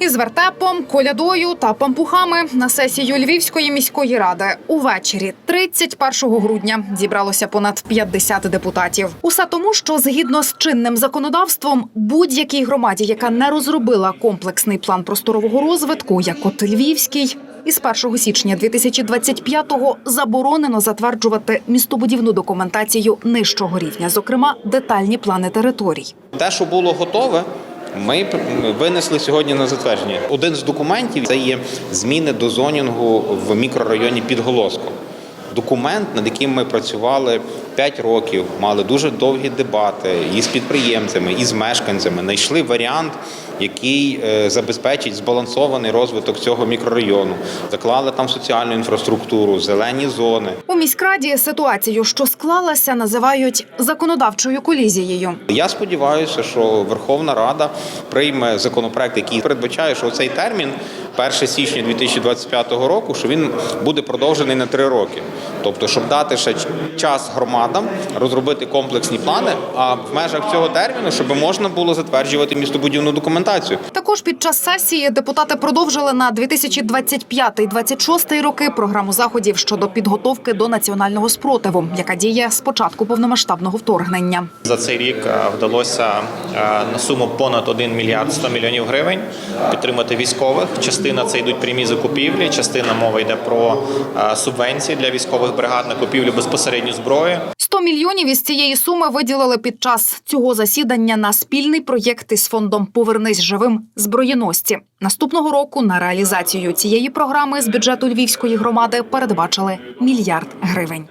Із вертепом, колядою та пампухами на сесію Львівської міської ради увечері, 31 грудня, зібралося понад 50 депутатів. Усе тому, що згідно з чинним законодавством, будь-якій громаді, яка не розробила комплексний план просторового розвитку, як от Львівський, із 1 січня 2025-го заборонено затверджувати містобудівну документацію нижчого рівня, зокрема детальні плани територій. Те, що було готове, ми винесли сьогодні на затвердження. Один з документів це є зміни до зонінгу в мікрорайоні Підголоско. Документ, над яким ми працювали 5 років, мали дуже довгі дебати і з підприємцями, і з мешканцями. Знайшли варіант, який е, забезпечить збалансований розвиток цього мікрорайону. Заклали там соціальну інфраструктуру, зелені зони. У міськраді ситуацію, що склалася, називають законодавчою колізією. Я сподіваюся, що Верховна Рада прийме законопроект, який передбачає, що цей термін 1 січня 2025 року, що він буде продовжений на три роки. Тобто, щоб дати ще час громадам розробити комплексні плани, а в межах цього терміну, щоб можна було затверджувати містобудівну документацію. Також під час сесії депутати продовжили на 2025-2026 роки програму заходів щодо підготовки до національного спротиву, яка діє з початку повномасштабного вторгнення. За цей рік е, вдалося е, на суму понад 1 мільярд 100 мільйонів гривень підтримати військових. Частина це йдуть прямі закупівлі, частина мова йде про е, субвенції для військових бригад на купівлю безпосередньо зброї. 100 мільйонів із цієї суми виділили під час цього засідання на спільний проєкт із фондом Повернись живим зброєносці. Наступного року на реалізацію цієї програми з бюджету Львівської громади передбачили мільярд гривень.